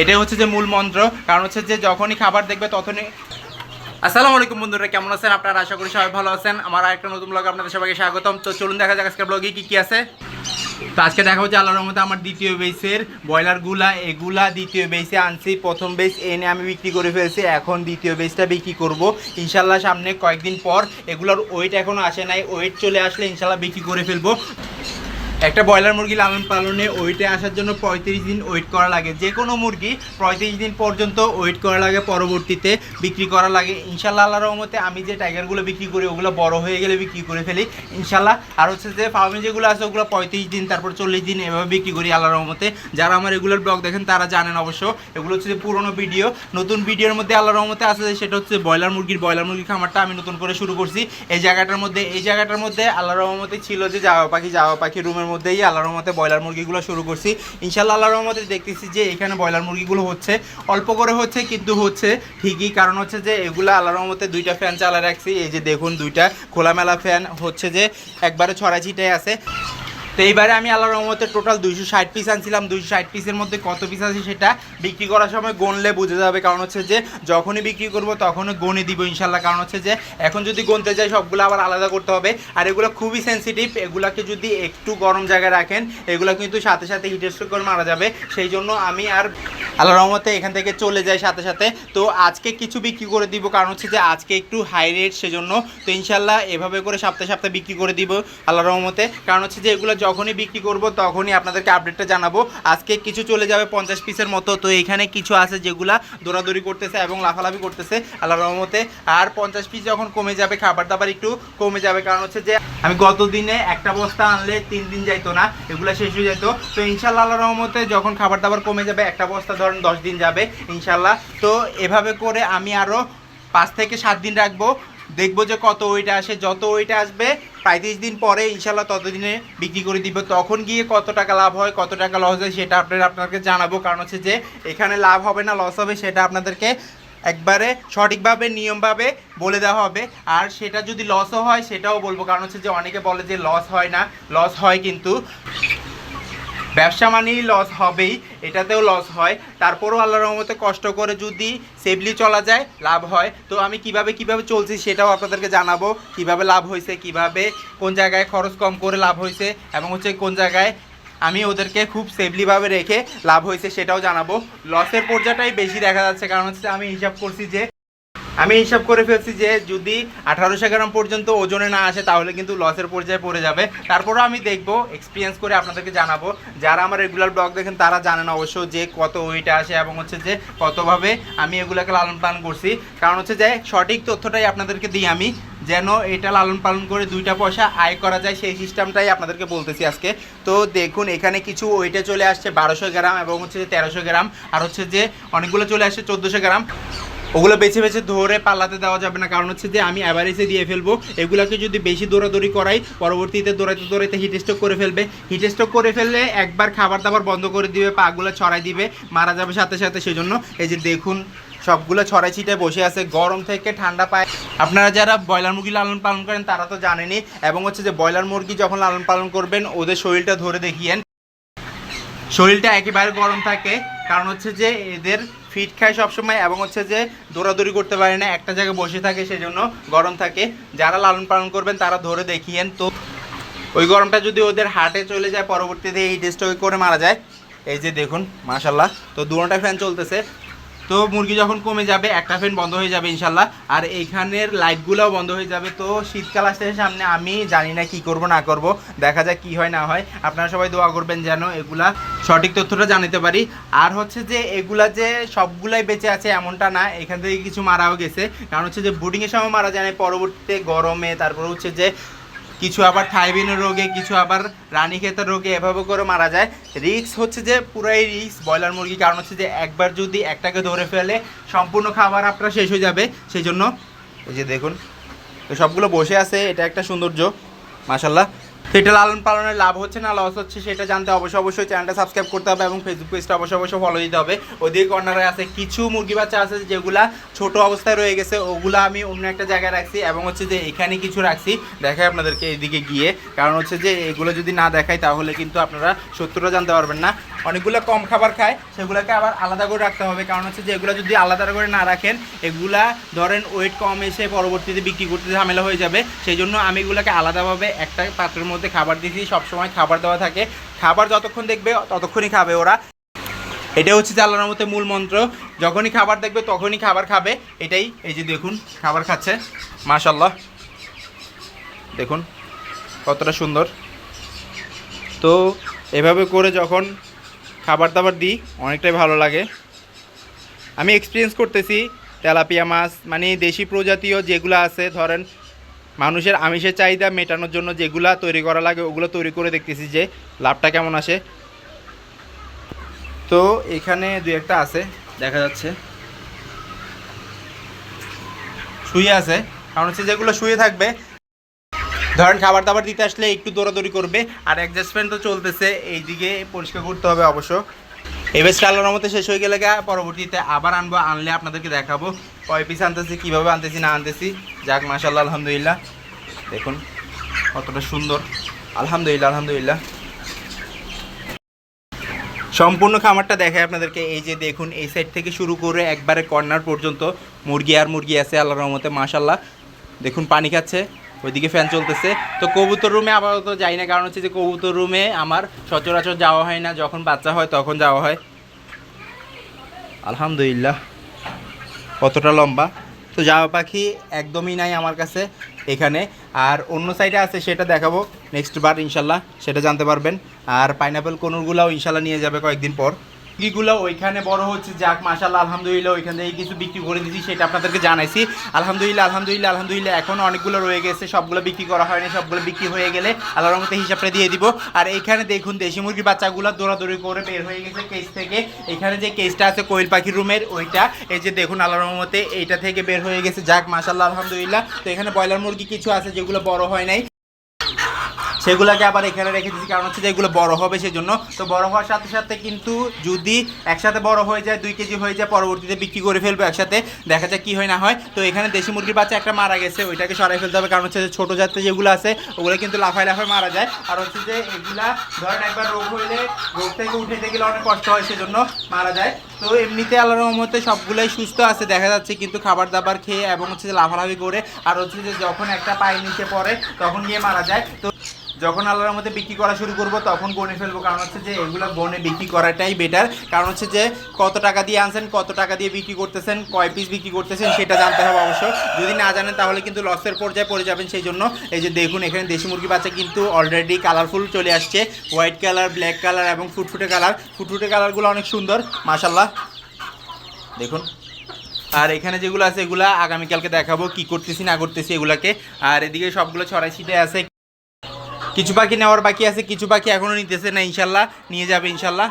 এটাই হচ্ছে যে মূল মন্ত্র। কারণ হচ্ছে যে যখনই খাবার দেখবে তখনই আসসালামু আলাইকুম বন্ধুরা, কেমন আছেন? আপনারা আশা করি সবাই ভালো আছেন। আমার একটা নতুন ব্লগ আপনাদের সবাইকে স্বাগতম। তো চলুন দেখা যাক আজকে ব্লগে কি কি আছে। তো আজকে দেখা হচ্ছে আল্লাহর রহমতে আমার দ্বিতীয় বেসের ব্রয়লারগুলা এগুলা দ্বিতীয় বেসে আনছি। প্রথম বেস এনে আমি বিক্রি করে ফেলছি। এখন দ্বিতীয় বেসটা বিক্রি করব। ইনশাল্লাহ সামনে কয়েকদিন পর এগুলোর ওয়েট এখনও আসে নাই। ওয়েট চলে আসলে ইনশাল্লাহ বিক্রি করে ফেলব। একটা ব্রয়লার মুরগি লালন পালনে ওয়েটে আসার জন্য পঁয়ত্রিশ দিন ওয়েট করা লাগে। যে কোনো মুরগি পঁয়ত্রিশ দিন পর্যন্ত ওয়েট করা লাগে, পরবর্তীতে বিক্রি করা লাগে। ইনশাল্লাহ আল্লাহ রহমতে আমি যে টাইগারগুলো বিক্রি করি, ওগুলো বড় হয়ে গেলে বিক্রি করে ফেলি। ইনশাল্লাহ আর হচ্ছে যে ফার্মে যেগুলো আছে, ওগুলো পঁয়ত্রিশ দিন, তারপর চল্লিশ দিন এভাবে বিক্রি করি আল্লাহ রহমতে। যারা আমার রেগুলার ব্লগ দেখেন তারা জানেন অবশ্য, এগুলো হচ্ছে যে পুরোনো ভিডিও। নতুন ভিডিওর মধ্যে আল্লাহ রহমতে আছে সেটা হচ্ছে ব্রয়লার মুরগির ব্রয়লার মুরগির খামারটা আমি নতুন করে শুরু করছি। এই জায়গাটার মধ্যে, এই জায়গাটার মধ্যে আল্লাহ রহমতে ছিল যে যাওয়া পাখি যাওয়া পাখি, রুমের মধ্যেই আল্লাহ রহমতে ব্রয়লার মুরগিগুলো শুরু করছি। ইনশাল্লাহ আল্লাহ রহমতে দেখতেছি যে এখানে ব্রয়লার মুরগিগুলো হচ্ছে। অল্প করে হচ্ছে কিন্তু হচ্ছে। ঠিকই, কারণ হচ্ছে যে এগুলো আল্লাহ রহমতে দুইটা ফ্যান চালা রাখছি। এই যে দেখুন দুইটা খোলামেলা ফ্যান হচ্ছে যে একবারে ছড়া ছিটাই আছে। তো এইবারে আমি আল্লাহ রহমতে টোটাল দুইশো ষাট পিস আনছিলাম। দুইশো ষাট পিসের মধ্যে কত পিস আছে সেটা বিক্রি করার সময় গণলে বুঝে যাবে। কারণ হচ্ছে যে, যখনই বিক্রি করব তখনই গণে দিব ইনশাল্লাহ। কারণ হচ্ছে যে, এখন যদি গণতে যাই, সবগুলো আবার আলাদা করতে হবে। আর এগুলো খুবই সেন্সিটিভ এগুলাকে যদি একটু গরম জায়গায় রাখেন, এগুলো কিন্তু সাথে সাথে হিটের স্ট্রোক করে মারা যাবে। সেই জন্য আমি আর আল্লাহ রহমতে এখান থেকে চলে যায় সাথে সাথে। তো আজকে কিছু বিক্রি করে দিব, কারণ হচ্ছে যে আজকে একটু হাই রেট সেজন্য। তো ইনশাল্লাহ এভাবে করে সপ্তাহে সপ্তাহে বিক্রি করে দিব আল্লাহ রহমতে। কারণ হচ্ছে যে এগুলো যখনই বিক্রি করব তখনই আপনাদেরকে আপডেটটা জানাব। আজকে কিছু চলে যাবে পঞ্চাশ পিসের মতো। তো এখানে কিছু আছে যেগুলা দৌড়াদৌড়ি করতেছে এবং লাফালাফি করতেছে আল্লাহ রহমতে। আর পঞ্চাশ পিস যখন কমে যাবে খাবার দাবার একটু কমে যাবে। কারণ হচ্ছে যে আমি গত দিনে একটা বস্তা আনলে তিন দিন যাইতো না, এগুলো শেষ হয়ে যেত তো ইনশাল্লাহ আল্লাহ রহমতে যখন খাবার দাবার কমে যাবে, একটা বস্তা ধরেন দশ দিন যাবে, ইনশাল্লাহ। তো এভাবে করে আমি আরও পাঁচ থেকে সাত দিন রাখব। দেখব যে কত ওইটা আসে, যত ওইটা আসবে, পঁয়ত্রিশ দিন পরে ইনশাল্লাহ ততদিনে বিক্রি করে দিব। তখন গিয়ে কত টাকা লাভ হয়, কত টাকা লস হয়, সেটা আপনার আপনাকে জানাব। কারণ হচ্ছে যে এখানে লাভ হবে না লস হবে, সেটা আপনাদেরকে একবারে সঠিকভাবে, নিয়মভাবে বলে দেওয়া হবে। আর সেটা যদি লসও হয়, সেটাও বলব। কারণ হচ্ছে যে অনেকে বলে যে লস হয় না লস হয় কিন্তু। ব্যবসা মানেই লস হবেই, এটাতেও লস হয়। তারপরও আল্লাহ রহমতে কষ্ট করে যদি সেফলি চলা যায়, লাভ হয়। তো আমি কীভাবে কীভাবে চলছি সেটাও আপনাদেরকে জানাব। কীভাবে লাভ হয়েছে, কীভাবে, কোন জায়গায় খরচ কম করে লাভ হয়েছে, এবং হচ্ছে কোন জায়গায় আমি ওদেরকে খুব সেফলিভাবে রেখে লাভ হয়েছে সেটাও জানাব। লসের পর্যায়টাই বেশি দেখা যাচ্ছে, কারণ হচ্ছে আমি হিসাব করছি যে আমি হিসাব করে ফেলছি যে যদি আঠারোশো গ্রাম পর্যন্ত ওজনে না আসে, তাহলে কিন্তু লসের পর্যায়ে পড়ে যাবে। তারপরও আমি দেখব এক্সপিরিয়েন্স করে আপনাদেরকে জানাব। যারা আমার রেগুলার ব্লগ দেখেন, তারা জানেন অবশ্য যে কত ওয়েট আসে এবং হচ্ছে যে কতভাবে আমি এগুলোকে লালন পালন করছি। কারণ হচ্ছে যে সঠিক তথ্যটাই আপনাদেরকে দিই আমি, যেন এটা লালন পালন করে দুইটা পয়সা আয় করা যায়, সেই সিস্টেমটাই আপনাদেরকে বলতেছি আজকে। তো দেখুন, এখানে কিছু ওইটা চলে আসছে বারোশো গ্রাম এবং হচ্ছে যে তেরোশো গ্রাম, আর হচ্ছে যে অনেকগুলো চলে আসছে চোদ্দোশো গ্রাম। ওগুলো বেছে বেছে ধরে পাল্লাতে দেওয়া যাবে না। কারণ হচ্ছে যে আমি অ্যাভারেজে দিয়ে ফেলব। এগুলোকে যদি বেশি দৌড়াদৌড়ি করাই, পরবর্তীতে দৌড়াইতে দৌড়াইতে হিট স্ট্রোক করে ফেলবে। হিট স্ট্রোক করে ফেললে একবার খাবার দাবার বন্ধ করে দিবে, পাগুলো ছড়াই দিবে, মারা যাবে সাথে সাথে। সেজন্য এই যে দেখুন, সবগুলো ছড়াই ছিটায় বসে আছে। গরম থেকে ঠান্ডা পায়। আপনারা যারা ব্রয়লার মুরগি লালন পালন করেন, তারা তো জানেনই। এবং হচ্ছে যে ব্রয়লার মুরগি যখন লালন পালন করবেন, ওদের শরীরটা ধরে দেখিয়েন। শরীরটা একেবারে গরম থাকে। কারণ হচ্ছে যে এদের ফিট খায় সবসময় এবং হচ্ছে যে দৌড়াদৌড়ি করতে পারে না, একটা জায়গায় বসে থাকে, সেজন্য গরম থাকে। যারা লালন পালন করবেন, তারা ধরে দেখিয়েন। তো ওই গরমটা যদি ওদের হাটে চলে যায়, পরবর্তীতে এই ডিস্টার্ব করে মারা যায়। এই যে দেখুন মাশাল্লাহ তো দুটা ফ্যান চলতেছে। তো মুরগি যখন কমে যাবে একটা ফ্যান বন্ধ হয়ে যাবে ইনশাল্লাহ। আর এইখানের লাইটগুলোও বন্ধ হয়ে যাবে। তো শীতকাল আসতে সামনে আমি জানি না কি করব না করব। দেখা যাক কি হয় না হয়। আপনারা সবাই দোয়া করবেন যেন এগুলা সঠিক তথ্যটা জানাতে পারি। আর হচ্ছে যে এগুলা যে সবগুলাই বেঁচে আছে এমনটা না এখান থেকে কিছু মারাও গেছে। কারণ হচ্ছে যে বুডিংয়ের সময় মারা যায় না, পরবর্তীতে গরমে তারপর হচ্ছে যে কিছু আবার থাইবিনের রোগে, কিছু আবার রানীক্ষেতের রোগে এভাবে করে মারা যায়। রিক্স হচ্ছে যে পুরাই রিক্স ব্রয়লার মুরগি কারণ হচ্ছে যে একবার যদি একটাকে ধরে ফেলে, সম্পূর্ণ খাবার আপনার শেষ হয়ে যাবে। সেই জন্য এই যে দেখুন সবগুলো বসে আছে, এটা একটা সৌন্দর্য মাশাল্লাহ তো এটা লালন পালনের লাভ হচ্ছে না লস হচ্ছে, সেটা জানতে অবশ্যই অবশ্যই চ্যানেলটা সাবস্ক্রাইব করতে হবে এবং ফেসবুক পেজটা অবশ্যই অবশ্যই ফলো দিতে হবে। ওদিকে কর্নারে আছে কিছু মুরগি বাচ্চা আছে যেগুলা ছোট অবস্থায় রয়ে গেছে, ওগুলা আমি অন্য একটা জায়গায় রাখছি এবং হচ্ছে যে এখানে কিছু রাখছি, দেখাই আপনাদেরকে এইদিকে গিয়ে। কারণ হচ্ছে যে এগুলো যদি না দেখাই তাহলে কিন্তু আপনারা সত্যটা জানতে পারবেন না। অনেকগুলো কম খাবার খায়, সেগুলোকে আবার আলাদা করে রাখতে হবে। কারণ হচ্ছে যে এগুলো যদি আলাদা করে না রাখেন, এগুলা ধরেন ওয়েট কম এসে পরবর্তীতে বিক্রি করতে ঝামেলা হয়ে যাবে। সেই জন্য আমি এগুলোকে আলাদাভাবে একটা পাত্রের মধ্যে খাবার দিয়েছি সবসময় খাবার দেওয়া থাকে। খাবার যতক্ষণ দেখবে, ততক্ষণই খাবে ওরা। এটা হচ্ছে যে আল্লাহর মতে মূল মন্ত্র। যখনই খাবার দেখবে, তখনই খাবার খাবে। এটাই, এই যে দেখুন, খাবার খাচ্ছে। মাশাল্লাহ দেখুন, কতটা সুন্দর। তো, এভাবে করে যখন খাবার দাবার দিই, অনেকটাই ভালো লাগে। আমি এক্সপিরিয়েন্স করতেছি তেলাপিয়া মাছ মানে দেশি প্রজাতীয় যেগুলো আছে, ধরেন মানুষের আমিষের চাহিদা মেটানোর জন্য যেগুলা তৈরি করা লাগে, ওগুলো তৈরি করে দেখতেছি যে লাভটা কেমন আসে। তো এখানে দু একটা আছে, দেখা যাচ্ছে। শুয়ে আছে, কারণ হচ্ছে যেগুলো শুয়ে থাকবে, ধরেন খাবার দাবার দিতে আসলে একটু দৌড়াদৌড়ি করবে, আর অ্যাডজাস্টমেন্ট তো চলতেছে, এইদিকে পরিষ্কার করতে হবে অবশ্য। এই বেশ কালোর মতো শেষ হয়ে গেলে পরবর্তীতে আবার আনব, আনলে আপনাদেরকে দেখাবো, কয় পিস আনতেছি, কীভাবে আনতেছি, না আনতেছি। যাক মাশাল্লাহ আলহামদুলিল্লাহ। দেখুন, কতটা সুন্দর। আলহামদুলিল্লাহ আলহামদুলিল্লাহ। সম্পূর্ণ খামারটা দেখায় আপনাদেরকে। এই যে দেখুন, এই সাইড থেকে শুরু করে একবারে কর্নার পর্যন্ত মুরগি আর মুরগি আছে, আল্লাহর রহমতে মাশাল্লাহ দেখুন, পানি খাচ্ছে, ওইদিকে ফ্যান চলতেছে। তো কবুতর রুমে আপাতত যাই না, কারণ হচ্ছে যে কবুতর রুমে আমার সচরাচর যাওয়া হয় না, যখন বাচ্চা হয় তখন যাওয়া হয়। আলহামদুলিল্লাহ। কতটা লম্বা? তো জামা পাখি একদমই নাই আমার কাছে এখানে। আর অন্য সাইডে আছে, সেটা দেখাবো নেক্সট বার ইনশাল্লাহ, সেটা জানতে পারবেন। আর পাইনাপেল কোনুরগুলাও ইনশাল্লাহ নিয়ে যাবে কয়েকদিন পর। মুরগিগুলো ওইখানে বড় হচ্ছে, যাক মাশাল্লাহ আলহামদুলিল্লাহ, ওইখান থেকে কিছু বিক্রি করে দিয়েছি, সেটা আপনাদেরকে জানাইছি। আলহামদুলিল্লাহ আলহামদুলিল্লাহ আলহামদুলিল্লাহ এখনও অনেকগুলো রয়ে গেছে, সবগুলো বিক্রি করা হয়নি, সবগুলো বিক্রি হয়ে গেলে আল্লাহর মতো হিসাবটা দিয়ে দিব। আর এইখানে দেখুন, দেশি মুরগির বাচ্চাগুলো দৌড়াদৌড়ি করে বের হয়ে গেছে কেস থেকে। এখানে যে কেসটা আছে কোয়েল পাখির রুমের, ওইটা, এই যে দেখুন আল্লাহর মতে এইটা থেকে বের হয়ে গেছে। যাক মাশাল্লাহ আলহামদুলিল্লাহ। তো এখানে ব্রয়লার মুরগি কিছু আছে যেগুলো বড় হয় নাই। সেগুলোকে আবার এখানে রেখে দিচ্ছি কারণ হচ্ছে যে এগুলো বড় হবে সেজন্য। তো বড় হওয়ার সাথে সাথে কিন্তু যদি একসাথে বড় হয়ে যায়, দুই কেজি হয়ে যায়, পরবর্তীতে বিক্রি করে ফেলব একসাথে, দেখা যায় কি হয় না হয়। তো এখানে দেশি মুরগির বাচ্চা একটা মারা গেছে, ওইটাকে সরাই ফেলতে হবে। কারণ হচ্ছে যে ছোটো জাতের যেগুলো আছে, ওগুলো কিন্তু লাফায় লাফায় মারা যায়। আর হচ্ছে যে এগুলা ধরেন একবার রোগ হইলে, রোগ থেকে উঠে গেলে অনেক কষ্ট হয়, সেজন্য মারা যায়। তো এমনিতে আল্লাহর রহমতে সবগুলোই সুস্থ আছে, দেখা যাচ্ছে কিন্তু খাবার দাবার খেয়ে এবং হচ্ছে যে লাফালাফি করে, আর হচ্ছে যে যখন একটা পায়ে নিচে পড়ে, তখন গিয়ে মারা যায়। তো যখন আল্লাহর মধ্যে বিক্রি করা শুরু করব, তখন গনে ফেলব। কারণ হচ্ছে যে, এগুলো গনে বিক্রি করাটাই বেটার কারণ হচ্ছে যে, কত টাকা দিয়ে আনছেন, কত টাকা দিয়ে বিক্রি করতেছেন, কয় পিস বিক্রি করতেছেন, সেটা জানতে হবে অবশ্য যদি না জানেন, তাহলে কিন্তু লসের পর্যায়ে পড়ে যাবেন। সেই জন্য এই যে দেখুন, এখানে দেশি মুরগি বাচ্চা কিন্তু অলরেডি কালারফুল চলে আসছে। হোয়াইট কালার ব্ল্যাক কালার এবং ফুটফুটে কালার ফুটফুটে কালারগুলো অনেক সুন্দর মাশাল্লাহ দেখুন। আর এখানে যেগুলো আছে, এগুলা আগামীকালকে দেখাবো, কি করতেছি, না করতেছি, এগুলাকে। আর এদিকে সবগুলো ছড়াই ছিটে আছে। কিছু পাখি নেওয়ার বাকি আছে, কিছু পাখি এখনও নিতেছে না, ইনশাল্লাহ। নিয়ে যাবে, ইনশাল্লাহ।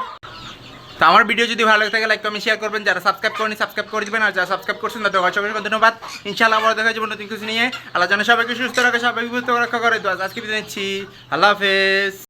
তো আমার ভিডিও যদি ভালো থাকে লাইক কমেন্ট শেয়ার করবেন। যারা সাবস্ক্রাইব করেনি সাবস্ক্রাইব করে দিবেন। আর যারা সাবস্ক্রাইব করছেন, তাদের অসংখ্য ধন্যবাদ। ইনশাল্লাহ আবার দেখা যাবে নতুন কিছু নিয়ে। আল্লাহ যেন সবাইকে সুস্থ রাখে, সবাইকে রক্ষা করে। তো আজকে বিদায় নিচ্ছি। আল্লাহ হাফেজ।